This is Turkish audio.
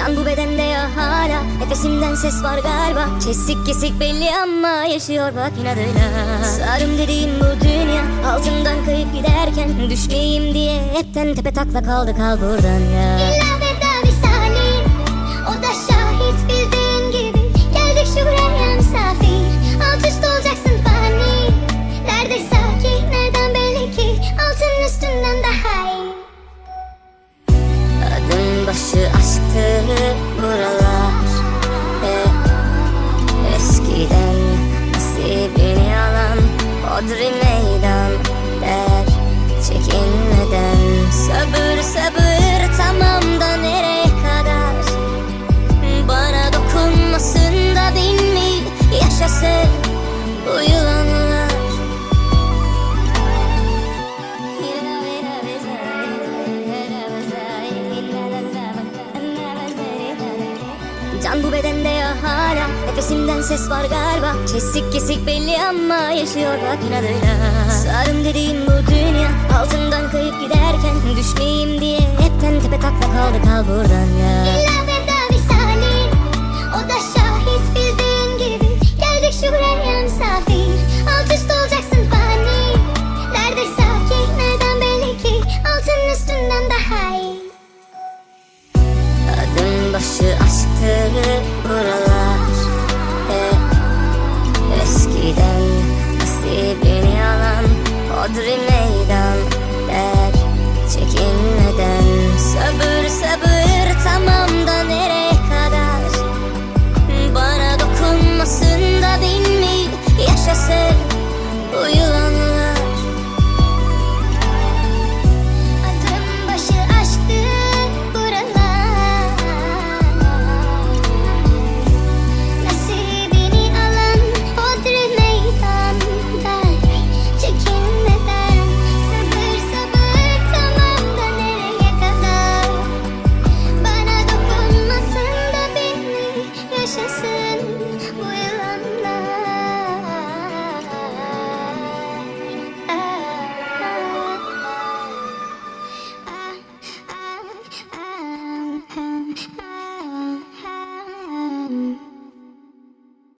Can bu bedende ya hala. Nefesimden ses var galiba. Kesik kesik belli ama yaşıyor bak inadıyla Sarım dediğim bu dünya Altından kayıp giderken Düşmeyeyim diye hepten tepe takla kaldı kal buradan ya. İlla veda misali O da şahit bildiğin gibi. Geldik şuraya misafir Alt üst olacaksın fani. Nerede sakin nereden belli ki? Altın üstünden daha iyi. Adım başı buralar. Hep eskiden nasibini alan Hodri meydan der. Çekinmeden Sabır sabır Can bu bedende ya hala. Nefesimden ses var galiba. Kesik kesik belli ama yaşıyor bak inadıyla Sarım dediğim bu dünya Altından kayıp giderken Düşmeyeyim diye hepten tepe takla kaldı kal buradan ya. İlla veda misali O da şahit bildiğin gibi. Geldik şuraya misafir. Alt üst olacaksın fani. Nerede sakin? Nereden belli ki? Altın üstünden daha iyi. Adım başı aşktı buralar